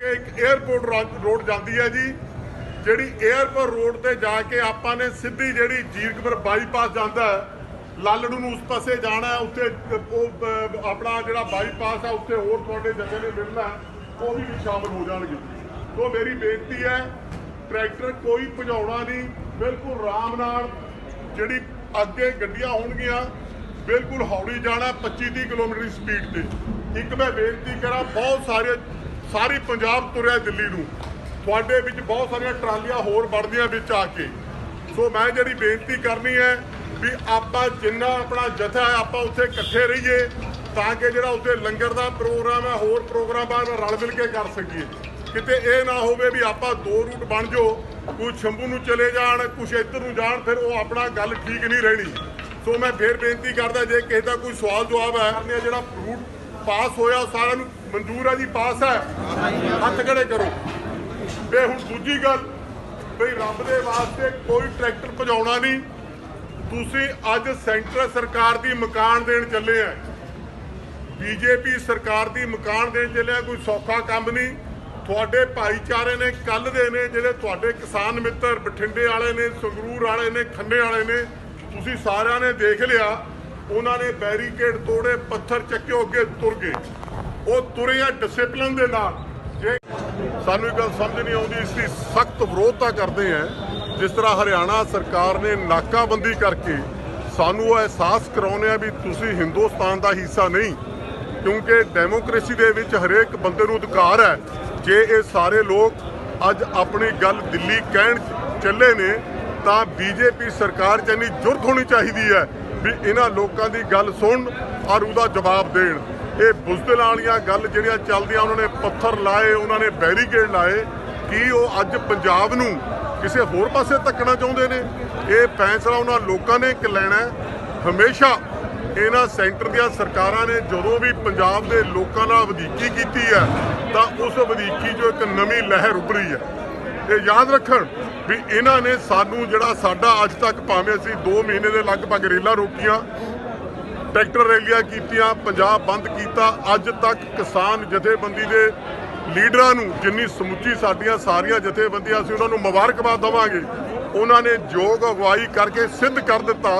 ਇੱਕ airport road ਜਾਂਦੀ ਹੈ ਜੀ, ਜਿਹੜੀ 에어ਪੋਰਟ ਰੋਡ ਤੇ ਜਾ ਕੇ ਆਪਾਂ ਨੇ ਸਿੱਧੀ ਜਿਹੜੀ ਜੀਰਕਪੁਰ ਬਾਈਪਾਸ ਜਾਂਦਾ ਲਾਲੜੂ ਨੂੰ ਉਸ ਪਾਸੇ ਜਾਣਾ ਉੱਥੇ ਉਹ ਆਪਣਾ ਜਿਹੜਾ ਬਾਈਪਾਸ ਆ, ਉੱਥੇ ਹੋਰ ਤੁਹਾਡੇ ਜਗ੍ਹਾ ਨੇ ਮਿਲਣਾ ਉਹ ਵੀ ਸ਼ਾਮਲ ਹੋ ਜਾਣਗੇ। ਤੋਂ ਮੇਰੀ ਬੇਨਤੀ ਹੈ, ਟਰੈਕਟਰ ਕੋਈ ਭਜਾਉਣਾ ਨਹੀਂ, ਬਿਲਕੁਲ ਆਰਾਮ ਨਾਲ ਜਿਹੜੀ ਅੱਗੇ ਗੱਡੀਆਂ ਹੋਣਗੀਆਂ, ਬਿਲਕੁਲ ਹੌਲੀ ਜਾਣਾ 25 30 ਕਿਲੋਮੀਟਰ ਦੀ ਸਪੀਡ ਤੇ। ਇੱਕ ਮੈਂ ਬੇਨਤੀ ਕਰਾਂ, ਬਹੁਤ ਸਾਰੇ ਸਾਰੀ ਪੰਜਾਬ ਤੁਰਿਆ ਦਿੱਲੀ ਨੂੰ। ਤੁਹਾਡੇ ਵਿੱਚ ਬਹੁਤ ਸਾਰੀਆਂ ਟਰਾਲੀਆਂ ਹੋਰ ਵੜਦੀਆਂ ਵਿੱਚ ਆ ਕੇ। ਸੋ ਮੈਂ ਜਿਹੜੀ ਬੇਨਤੀ ਕਰਨੀ ਹੈ ਵੀ ਆਪਾਂ ਜਿੰਨਾ ਆਪਣਾ ਜਥਾ ਹੈ, ਆਪਾਂ ਉੱਥੇ ਇਕੱਠੇ ਰਹੀਏ ਤਾਂ ਕਿ ਜਿਹੜਾ ਉੱਥੇ ਲੰਗਰ ਦਾ ਪ੍ਰੋਗਰਾਮ ਹੈ, ਹੋਰ ਪ੍ਰੋਗਰਾਮਾਂ ਨਾਲ ਰਲ ਮਿਲ ਕੇ ਕਰ ਸਕੀਏ। ਕਿਤੇ ਇਹ ਨਾ ਹੋਵੇ ਵੀ ਆਪਾਂ ਦੋ ਰੂਟ ਬਣ ਜਾਓ, ਕੋਈ ਸ਼ੰਭੂ ਨੂੰ ਚਲੇ ਜਾਣ, ਕੁਛ ਇੱਧਰ ਨੂੰ ਜਾਣ, ਫਿਰ ਉਹ ਆਪਣਾ ਗੱਲ ਠੀਕ ਨਹੀਂ ਰਹਿਣੀ। ਸੋ ਮੈਂ ਫੇਰ ਬੇਨਤੀ ਕਰਦਾ, ਜੇ ਕਿਸੇ ਦਾ ਕੋਈ ਸਵਾਲ ਜਵਾਬ ਹੈ ਕਰਨੇ ਜਿਹੜਾ ਰੂਟ ਪਾਸ ਹੋਇਆ ਉਹ ਸਾਰਿਆਂ ਨੂੰ ਮਨਜ਼ੂਰ ਹੈ ਜੀ, ਪਾਸ ਹੈ। ਹੱਥ ਖੜੇ ਕਰੋ। ਤੇ ਹੁਣ ਦੂਜੀ ਗੱਲ, ਬਈ ਰੱਬ ਦੇ ਵਾਸਤੇ ਕੋਈ ਟਰੈਕਟਰ ਭਜਾਉਣਾ ਨਹੀਂ। ਤੁਸੀਂ ਅੱਜ ਸੈਂਟਰ ਸਰਕਾਰ ਦੀ ਮਕਾਨ ਦੇਣ ਚੱਲੇ ਆ। ਬੀਜੇਪੀ ਸਰਕਾਰ ਦੀ ਮਕਾਨ ਦੇਣ ਚੱਲੇ ਆ ਕੋਈ ਸੌਖਾ ਕੰਮ ਨਹੀਂ। ਤੁਹਾਡੇ ਭਾਈਚਾਰੇ ਨੇ ਕੱਲ ਦੇ ਨੇ, ਜਿਹੜੇ ਤੁਹਾਡੇ ਕਿਸਾਨ ਮਿੱਤਰ ਬਠਿੰਡੇ ਵਾਲੇ ਨੇ, ਸੰਗਰੂਰ ਵਾਲੇ ਨੇ, ਖੰਨੇ ਵਾਲੇ ਨੇ, ਤੁਸੀਂ ਸਾਰਿਆਂ ਨੇ ਦੇਖ ਲਿਆ, ਉਹਨਾਂ ਨੇ ਬੈਰੀਕੇਡ ਤੋੜੇ, ਪੱਥਰ ਚੱਕਿਓ ਅੱਗੇ ਤੁਰ ਗਏ। ਉਹ ਤੁਰੇ ਆ ਡਿਸਪਲਿਨ ਦੇ ਨਾਲ। ਜੇ ਸਾਨੂੰ ਇਹ ਗੱਲ ਸਮਝ ਨਹੀਂ ਆਉਂਦੀ, ਇਸ ਦੀ ਸਖਤ ਵਿਰੋਧਤਾ ਕਰਦੇ ਆ। ਜਿਸ ਤਰ੍ਹਾਂ ਹਰਿਆਣਾ ਸਰਕਾਰ ਨੇ ਨਾਕਾਬੰਦੀ ਕਰਕੇ ਸਾਨੂੰ ਉਹ ਅਹਿਸਾਸ ਕਰਾਉਂਦੇ ਆ ਵੀ ਤੁਸੀਂ ਹਿੰਦੁਸਤਾਨ ਦਾ ਹਿੱਸਾ ਨਹੀਂ, ਕਿਉਂਕਿ ਡੈਮੋਕ੍ਰੇਸੀ ਦੇ ਵਿੱਚ ਹਰੇਕ ਬੰਦੇ ਨੂੰ ਅਧਿਕਾਰ ਹੈ। ਜੇ ਇਹ ਸਾਰੇ ਲੋਕ ਅੱਜ ਆਪਣੀ ਗੱਲ ਦਿੱਲੀ ਕਹਿਣ ਚੱਲੇ ਨੇ, ਤਾਂ ਬੀਜੇਪੀ ਸਰਕਾਰ 'ਚ ਇੰਨੀ ਜੁਰਤ ਹੋਣੀ ਚਾਹੀਦੀ ਹੈ ਵੀ ਇਹਨਾਂ ਲੋਕਾਂ ਦੀ ਗੱਲ ਸੁਣ ਔਰ ਉਹਦਾ ਜਵਾਬ ਦੇਣ। ਇਹ ਬੁਜ਼ਦਿਲਾਂ ਵਾਲੀਆਂ ਗੱਲ ਜਿਹੜੀਆਂ ਚੱਲਦੀਆਂ, ਉਹਨਾਂ ਨੇ ਪੱਥਰ ਲਾਏ, ਉਹਨਾਂ ਨੇ ਬੈਰੀਕੇਡ ਲਾਏ, ਕੀ ਉਹ ਅੱਜ ਪੰਜਾਬ ਨੂੰ ਕਿਸੇ ਹੋਰ ਪਾਸੇ ਧੱਕਣਾ ਚਾਹੁੰਦੇ ਨੇ? ਇਹ ਫੈਸਲਾ ਉਹਨਾਂ ਲੋਕਾਂ ਨੇ ਕਿ ਲੈਣਾ ਹਮੇਸ਼ਾ ਇਹਨਾਂ ਸੈਂਟਰ ਦੀਆਂ ਸਰਕਾਰਾਂ ਨੇ ਜਦੋਂ ਵੀ ਪੰਜਾਬ ਦੇ ਲੋਕਾਂ ਨਾਲ ਵਧੀਕੀ ਕੀਤੀ ਹੈ, ਤਾਂ ਉਸ ਵਧੀਕੀ 'ਚੋਂ ਇੱਕ ਨਵੀਂ ਲਹਿਰ ਉੱਭਰੀ ਹੈ। ਇਹ ਯਾਦ ਰੱਖਣ ਵੀ ਇਹਨਾਂ ਨੇ ਸਾਨੂੰ ਜਿਹੜਾ ਸਾਡਾ ਅੱਜ ਤੱਕ ਭਾਵੇਂ ਅਸੀਂ 2 ਮਹੀਨੇ ਦੇ ਲਗਭਗ ਰੇਲਾਂ ਰੋਕੀਆਂ ਟਰੈਕਟਰ ਰੈਲੀਆਂ ਕੀਤੀਆਂ, ਪੰਜਾਬ ਬੰਦ ਕੀਤਾ। ਅੱਜ ਤੱਕ ਕਿਸਾਨ ਜਥੇਬੰਦੀ ਦੇ ਲੀਡਰਾਂ ਨੂੰ ਜਿੰਨੀ ਸਮੁੱਚੀ ਸਾਡੀਆਂ ਸਾਰੀਆਂ ਜਥੇਬੰਦੀਆਂ ਸੀ, ਉਹਨਾਂ ਨੂੰ ਮੁਬਾਰਕਬਾਦ ਦਵਾਂਗੇ। ਉਹਨਾਂ ਨੇ ਯੋਗ ਅਗਵਾਈ ਕਰਕੇ ਸਿੱਧ ਕਰ ਦਿੱਤਾ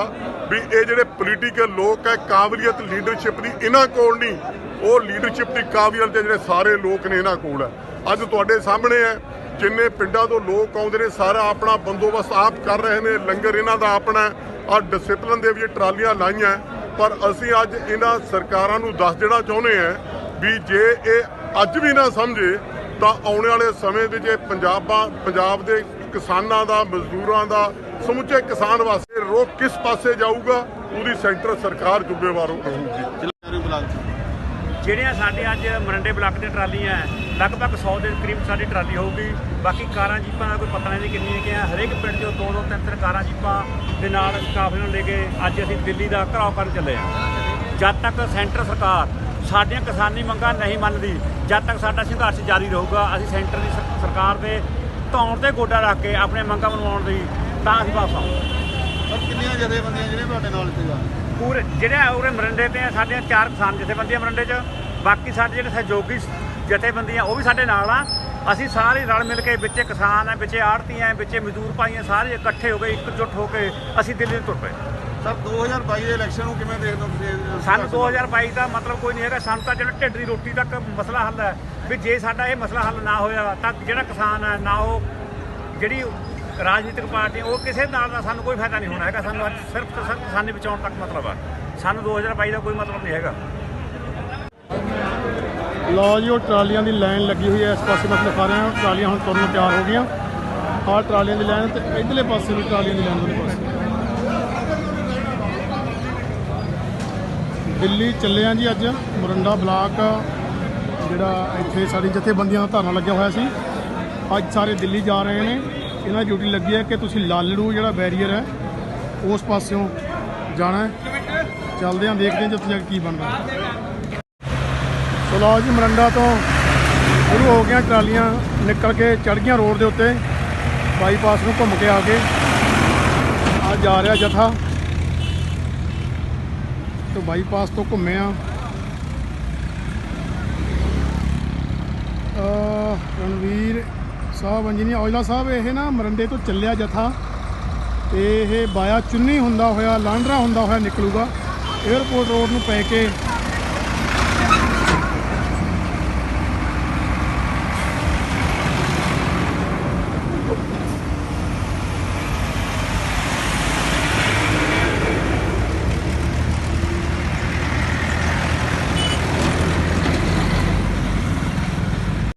ਵੀ ਇਹ ਜਿਹੜੇ ਪੋਲੀਟੀਕਲ ਲੋਕ ਹੈ, ਕਾਬਲੀਅਤ ਲੀਡਰਸ਼ਿਪ ਦੀ ਇਹਨਾਂ ਕੋਲ ਨਹੀਂ, ਉਹ ਲੀਡਰਸ਼ਿਪ ਦੀ ਕਾਬਲੀਅਤ ਦੇ ਜਿਹੜੇ ਸਾਰੇ ਲੋਕ ਨੇ ਇਹਨਾਂ ਕੋਲ ਹੈ। ਅੱਜ ਤੁਹਾਡੇ ਸਾਹਮਣੇ ਹੈ, ਜਿੰਨੇ ਪਿੰਡਾਂ ਤੋਂ ਲੋਕ ਆਉਂਦੇ ਨੇ, ਸਾਰਾ ਆਪਣਾ ਬੰਦੋਬਸਤ ਆਪ ਕਰ ਰਹੇ ਨੇ, ਲੰਗਰ ਇਹਨਾਂ ਦਾ ਆਪਣਾ ਔਰ ਡਿਸਪਲਿਨ ਦੇ ਵਿੱਚ ਟਰਾਲੀਆਂ ਲਾਈਆਂ ਪਰ ਅਸੀਂ ਅੱਜ ਇਹਨਾਂ ਸਰਕਾਰਾਂ ਨੂੰ ਦੱਸ ਦੇਣਾ ਚਾਹੁੰਦੇ ਹਾਂ ਵੀ ਜੇ ਇਹ ਅੱਜ ਵੀ ਨਾ ਸਮਝੇ ਤਾਂ ਆਉਣ ਵਾਲੇ ਸਮੇਂ ਵਿੱਚ ਇਹ ਪੰਜਾਬਾਂ ਪੰਜਾਬ ਦੇ ਕਿਸਾਨਾਂ ਦਾ ਮਜ਼ਦੂਰਾਂ ਦਾ ਸਮੁੱਚੇ ਕਿਸਾਨ ਵਾਸਤੇ ਰੋਕ ਕਿਸ ਪਾਸੇ ਜਾਊਗਾ ਉਹਦੀ ਸੈਂਟਰ ਸਰਕਾਰ ਜ਼ਿੰਮੇਵਾਰ ਰਹੂਗੀ ਜਿਹੜੀਆਂ ਸਾਡੇ ਅੱਜ ਮਰੰਡੇ ਬਲਾਕ ਦੀਆਂ ਟਰਾਲੀਆਂ ਹੈ, ਲਗਭਗ 100 ਦੇ ਕਰੀਬ ਸਾਡੀ ਟਰਾਲੀ ਹੋਊਗੀ। ਬਾਕੀ ਕਾਰਾਂ ਜੀਪਾਂ ਦਾ ਕੋਈ ਪਤਾ ਨਹੀਂ ਕਿੰਨੀਆਂ ਕਿ ਹਰੇਕ ਪਿੰਡ ਚੋਂ ਦੋ ਦੋ ਤਿੰਨ ਤਿੰਨ ਕਾਰਾਂ ਜੀਪਾਂ ਦੇ ਨਾਲ ਕਾਫਲੇ ਨੂੰ ਲੈ ਕੇ ਅੱਜ ਅਸੀਂ ਦਿੱਲੀ ਦਾ ਘਰਾਓ ਕਰਨ ਚੱਲੇ ਹਾਂ ਜਦ ਤੱਕ ਸੈਂਟਰ ਸਰਕਾਰ ਸਾਡੀਆਂ ਕਿਸਾਨੀ ਮੰਗਾਂ ਨਹੀਂ ਮੰਨਦੀ ਜਦ ਤੱਕ ਸਾਡਾ ਸੰਘਰਸ਼ ਜਾਰੀ ਰਹੂਗਾ ਅਸੀਂ ਸੈਂਟਰ ਦੀ ਸਰਕਾਰ ਦੇ ਧੌਣ ਤੇ ਗੋਡਾ ਰੱਖ ਕੇ ਆਪਣੇ ਮੰਗਾਂ ਮਨਵਾਉਣ ਦੀ ਤਾਂ ਅਸੀਂ ਵਾਪਸ ਆਵਾਂਗੇ। ਸਰ ਕਿੰਨੀਆਂ ਜਥੇਬੰਦੀਆਂ ਜਿਹੜੀਆਂ ਤੁਹਾਡੇ ਨਾਲ ਸੀਗਾ ਪੂਰੇ ਜਿਹੜੇ ਉਰੇ ਮਰੰਡੇ ਤੇ ਆ, ਸਾਡੀਆਂ ਚਾਰ ਕਿਸਾਨ ਜਥੇਬੰਦੀਆਂ ਮਰੰਡੇ 'ਚ। ਬਾਕੀ ਸਾਡੇ ਜਿਹੜੇ ਸਹਿਯੋਗੀ ਜਥੇਬੰਦੀਆਂ ਉਹ ਵੀ ਸਾਡੇ ਨਾਲ ਆ। ਅਸੀਂ ਸਾਰੇ ਰਲ ਮਿਲ ਕੇ ਵਿੱਚੇ ਕਿਸਾਨ ਆ ਵਿੱਚੇ ਆੜਤੀਆਂ ਆ ਵਿੱਚੇ ਮਜ਼ਦੂਰ ਭਾਈਆਂ ਸਾਰੇ ਇਕੱਠੇ ਹੋ ਗਏ ਇਕਜੁੱਟ ਹੋ ਕੇ ਅਸੀਂ ਦਿੱਲੀ ਨੂੰ ਤੁਰ ਪਏ। ਸਰ 2022 ਦੇ ਇਲੈਕਸ਼ਨ ਨੂੰ ਕਿਵੇਂ ਦੇਖਦੇ ਹੋ ਤੁਸੀਂ ਸਾਨੂੰ 2022 ਦਾ ਮਤਲਬ ਕੋਈ ਨਹੀਂ ਹੈਗਾ। ਸਾਨੂੰ ਤਾਂ ਜਿਹੜਾ ਢਿੱਡ ਦੀ ਰੋਟੀ ਤੱਕ ਮਸਲਾ ਹੱਲ ਹੈ ਵੀ ਜੇ ਸਾਡਾ ਇਹ ਮਸਲਾ ਹੱਲ ਨਾ ਹੋਇਆ ਤਾਂ ਜਿਹੜਾ ਕਿਸਾਨ ਹੈ ਨਾ ਉਹ ਜਿਹੜੀ ਰਾਜਨੀਤਿਕ ਪਾਰਟੀ ਉਹ ਕਿਸੇ ਨਾਲ ਦਾ ਸਾਨੂੰ ਕੋਈ ਫਾਇਦਾ ਨਹੀਂ ਹੋਣਾ ਹੈਗਾ। ਸਾਨੂੰ ਅੱਜ ਸਿਰਫ ਸਿਰਫ ਕਿਸਾਨੀ ਬਚਾਉਣ ਤੱਕ ਮਤਲਬ ਆ। ਸਾਨੂੰ 2022 ਦਾ ਕੋਈ ਮਤਲਬ ਨਹੀਂ ਹੈਗਾ। ਲਓ ਜੀ, ਉਹ ਟਰਾਲੀਆਂ ਦੀ ਲਾਈਨ ਲੱਗੀ ਹੋਈ ਹੈ ਇਸ ਪਾਸੇ, ਮੈਂ ਦਿਖਾ ਰਿਹਾ ਹਾਂ ਟਰਾਲੀਆਂ ਹੁਣ ਤੁਰਨ ਨੂੰ ਤਿਆਰ ਹੋ ਗਈਆਂ। ਆਹ ਟਰਾਲੀਆਂ ਦੀ ਲਾਈਨ ਤੇ ਇਧਰਲੇ ਪਾਸੇ ਵੀ ਟਰਾਲੀਆਂ ਦੀ ਲਾਈਨ ਦੋਨੇ ਪਾਸੇ। ਦਿੱਲੀ ਚੱਲੇ ਆ ਜੀ ਅੱਜ, ਮਰੰਡਾ ਬਲਾਕ, ਜਿਹੜਾ ਇੱਥੇ ਸਾਡੀ ਜਥੇਬੰਦੀਆਂ ਦਾ ਧਰਨਾ ਲੱਗਿਆ ਹੋਇਆ ਸੀ। ਅੱਜ ਸਾਰੇ ਦਿੱਲੀ ਜਾ ਰਹੇ ਨੇ। ਇਹਨਾਂ ਦੀ ਡਿਊਟੀ ਲੱਗੀ ਹੈ ਕਿ ਤੁਸੀਂ ਲਾਲੜੂ ਜਿਹੜਾ ਬੈਰੀਅਰ ਹੈ, ਉਸ ਪਾਸਿਓਂ ਜਾਣਾ ਚੱਲਦੇ ਹਾਂ ਦੇਖਦੇ ਹਾਂ ਜਿੱਥੇ ਜਾ ਕੇ ਕੀ ਬਣਦਾ। ਸੋ ਲਓ ਜੀ, ਮਰੰਡਾ ਤੋਂ ਸ਼ੁਰੂ ਹੋ ਗਈਆਂ ਟਰਾਲੀਆਂ, ਨਿਕਲ ਕੇ ਚੜ ਗਈਆਂ ਰੋਡ ਦੇ ਉੱਤੇ। ਬਾਈਪਾਸ ਨੂੰ ਘੁੰਮ ਕੇ ਆ ਕੇ ਆ ਜਾ ਰਿਹਾ ਜਥਾ। ਤੋਂ ਬਾਈਪਾਸ ਤੋਂ ਘੁੰਮੇ ਆ। ਰਣਵੀਰ ਸਾਹਿਬ, ਇੰਜੀਨੀਅਰ ਔਜਲਾ ਸਾਹਿਬ, ਇਹ ਨਾ ਮਰੰਡੇ ਤੋਂ ਚੱਲਿਆ ਜਥਾ। ਤੇ ਇਹ ਬਾਇਆ ਚੁੰਨੀ ਹੁੰਦਾ ਹੋਇਆ, ਲਾਂਡਰਾ ਹੁੰਦਾ ਹੋਇਆ ਨਿਕਲੂਗਾ। 에어ਪੋਰਟ ਰੋਡ ਨੂੰ ਪੈ ਕੇ